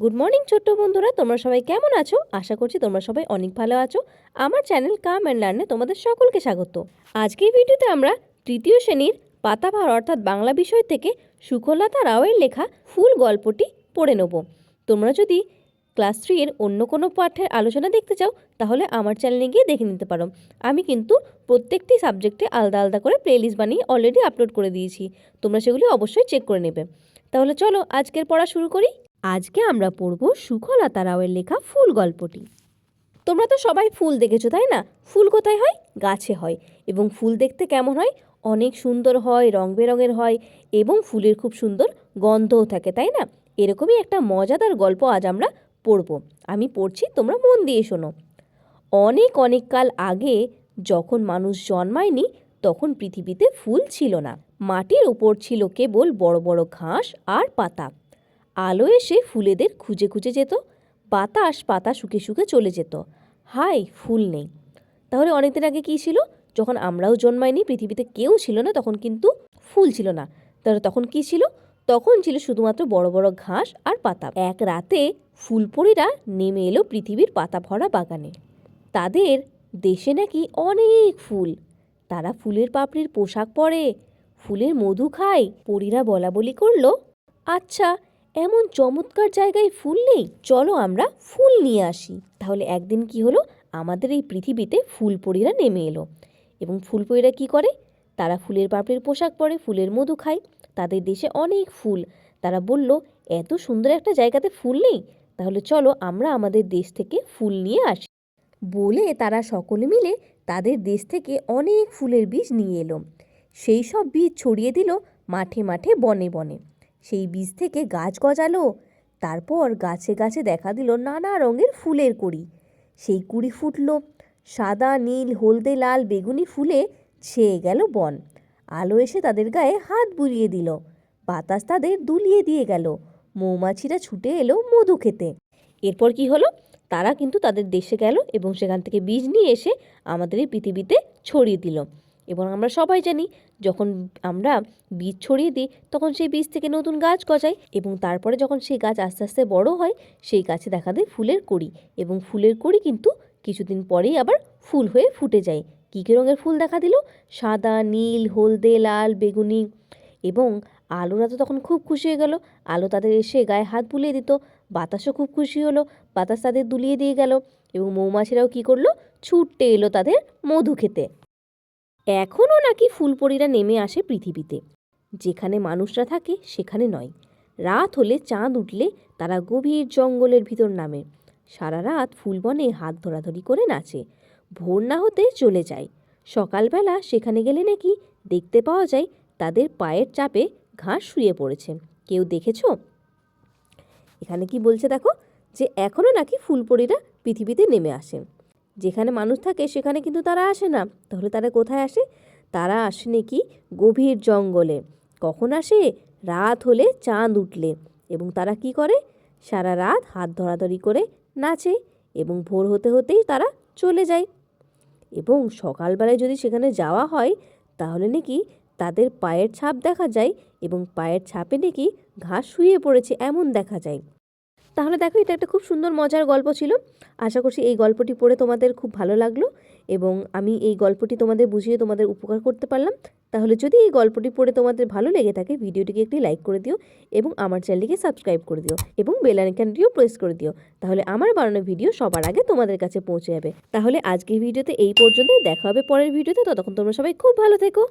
Good morning ছোট্ট বন্ধুরা। তোমরা সবাই কেমন আছো? আশা করছি তোমরা সবাই অনেক ভালো আছো। আমার চ্যানেল কাম অ্যান্ড লার্নে তোমাদের সকলকে স্বাগত। আজকের ভিডিওতে আমরা তৃতীয় শ্রেণির পাতাভার অর্থাৎ বাংলা বিষয় থেকে সুখলতা রাওয়ের লেখা ফুল গল্পটি পড়ে নেব। তোমরা যদি ক্লাস থ্রি এর অন্য কোনো পাঠের আলোচনা দেখতে চাও, তাহলে আমার চ্যানেলে গিয়ে দেখে নিতে পারো। আমি কিন্তু প্রত্যেকটি সাবজেক্টে আলাদা আলাদা করে প্লেলিস্ট বানিয়ে অলরেডি আপলোড করে দিয়েছি। তোমরা সেগুলি অবশ্যই চেক করে নেবে। তাহলে চলো আজকের পড়া শুরু করি। আজকে আমরা পড়ব সুখলতা রাওয়ের লেখা ফুল গল্পটি। তোমরা তো সবাই ফুল দেখেছ, তাই না? ফুল কোথায় হয়? গাছে হয়। এবং ফুল দেখতে কেমন হয়? অনেক সুন্দর হয়, রং বেরঙের হয় এবং ফুলের খুব সুন্দর গন্ধও থাকে, তাই না? এরকমই একটা মজাদার গল্প আজ আমরা পড়ব। আমি পড়ছি, তোমরা মন দিয়ে শোনো। অনেক অনেক কাল আগে যখন মানুষ জন্মায়নি, তখন পৃথিবীতে ফুল ছিল না। মাটির ওপর ছিল কেবল বড় বড় ঘাস আর পাতা। আলো এসে ফুলেদের খুঁজে খুঁজে যেত, বাতাস পাতা শুকে শুকে চলে যেত। হাই ফুল নেই। তাহলে অনেকদিন আগে কী ছিল? যখন আমরাও জন্মাইনি পৃথিবীতে কেউ ছিল না, তখন কিন্তু ফুল ছিল না। তাহলে তখন কি ছিল? তখন ছিল শুধুমাত্র বড় বড় ঘাস আর পাতা। এক রাতে ফুলপরীরা নেমে এলো পৃথিবীর পাতা ভরা বাগানে। তাদের দেশে নাকি অনেক ফুল। তারা ফুলের পাপড়ির পোশাক পরে, ফুলের মধু খায়। পরীরা বলা বলি করল আচ্ছা এমন চমৎকার জায়গায় ফুল নেই, চলো আমরা ফুল নিয়ে আসি। তাহলে একদিন কি হলো? আমাদের এই পৃথিবীতে ফুলপরীরা নেমে এলো। এবং ফুলপরীরা কি করে? তারা ফুলের পাপড়ির পোশাক পরে, ফুলের মধু খায়। তাদের দেশে অনেক ফুল। তারা বলল, এত সুন্দর একটা জায়গাতে ফুল নেই। তাহলে চলো আমরা আমাদের দেশ থেকে ফুল নিয়ে আসি। বলে তারা সকলে মিলে তাদের দেশ থেকে অনেক ফুলের বীজ নিয়ে এলো। সেই সব বীজ ছড়িয়ে দিল মাঠে মাঠে বনে বনে। সেই বীজ থেকে গাছ গজালো, তারপর গাছে গাছে দেখা দিল নানা রঙের ফুলের কুড়ি। সেই কুড়ি ফুটলো, সাদা, নীল, হলদে, লাল বেগুনি ফুলে ছেয়ে গেল বন। আলো এসে তাদের গায়ে হাত বুলিয়ে দিল, বাতাস তাদের দুলিয়ে দিয়ে গেল, মৌমাছিরা ছুটে এলো মধু খেতে। এরপর কি হলো? তারা কিন্তু তাদের দেশে গেল এবং সেখান থেকে বীজ নিয়ে এসে আমাদের এই পৃথিবীতে ছড়িয়ে দিল। এবং আমরা সবাই জানি যখন আমরা বীজ ছড়িয়ে দিই, তখন সেই বীজ থেকে নতুন গাছ গজায় এবং তারপরে যখন সেই গাছ আস্তে আস্তে বড় হয়, সেই গাছে দেখা দেয় ফুলের কড়ি এবং ফুলের কড়ি কিন্তু কিছুদিন পরেই আবার ফুল হয়ে ফুটে যায়। কী কী রঙের ফুল দেখা দিল? সাদা, নীল, হলদে, লাল, বেগুনি এবং আলোরা তো তখন খুব খুশি হয়ে গেল। আলো তাদের এসে গায়ে হাত বুলিয়ে দিত। বাতাসও খুব খুশি হলো। বাতাস তাদের দুলিয়ে দিয়ে গেল এবং মৌমাছিরাও কী করল? ছুটতে এলো তাদের মধু খেতে। এখনও নাকি ফুলপরীরা নেমে আসে পৃথিবীতে। যেখানে মানুষরা থাকে, সেখানে নয়। রাত হলে চাঁদ উঠলে তারা গভীর জঙ্গলের ভিতর নামে। সারা রাত ফুলবনে হাত ধরাধরি করে নাচে। ভোর না হতে চলে যায়। সকালবেলা সেখানে গেলে নাকি দেখতে পাওয়া যায়, তাদের পায়ের চাপে ঘাস শুয়ে পড়েছে। কেউ দেখেছ? এখানে কি বলছে দেখো? যে এখনও নাকি ফুলপরীরা পৃথিবীতে নেমে আসে। যেখানে মানুষ থাকে, সেখানে কিন্তু তারা আসে না। তাহলে তারা কোথায় আসে? তারা আসে নাকি গভীর জঙ্গলে। কখন আসে? রাত হলে চাঁদ উঠলে। এবং তারা কি করে? সারা রাত হাত ধরাধরি করে নাচে এবং ভোর হতে হতেই তারা চলে যায়। এবং সকালবেলায় যদি সেখানে যাওয়া হয়, তাহলে নাকি তাদের পায়ের ছাপ দেখা যায় এবং পায়ের ছাপে নাকি ঘাস শুয়ে পড়েছে, এমন দেখা যায়। তাহলে দেখো, এটা একটা খুব সুন্দর, মজার গল্প ছিল। আশা করছি এই গল্পটি পড়ে তোমাদের খুব ভালো লাগল এবং আমি এই গল্পটি তোমাদের বুঝিয়ে তোমাদের উপকার করতে পারলাম। তাহলে যদি এই গল্পটি পড়ে তোমাদের ভালো লেগে থাকে, ভিডিওটিকে একটি লাইক করে দিও এবং আমার চ্যানেলটিকে সাবস্ক্রাইব করে দিও এবং বেল আইকনটিও প্রেস করে দিও। তাহলে আমার বানানো ভিডিও সবার আগে তোমাদের কাছে পৌঁছে যাবে। তাহলে আজকের ভিডিওতে এই পর্যন্তই। দেখা হবে পরের ভিডিওতে। ততক্ষণ তোমরা সবাই খুব ভালো থেকো।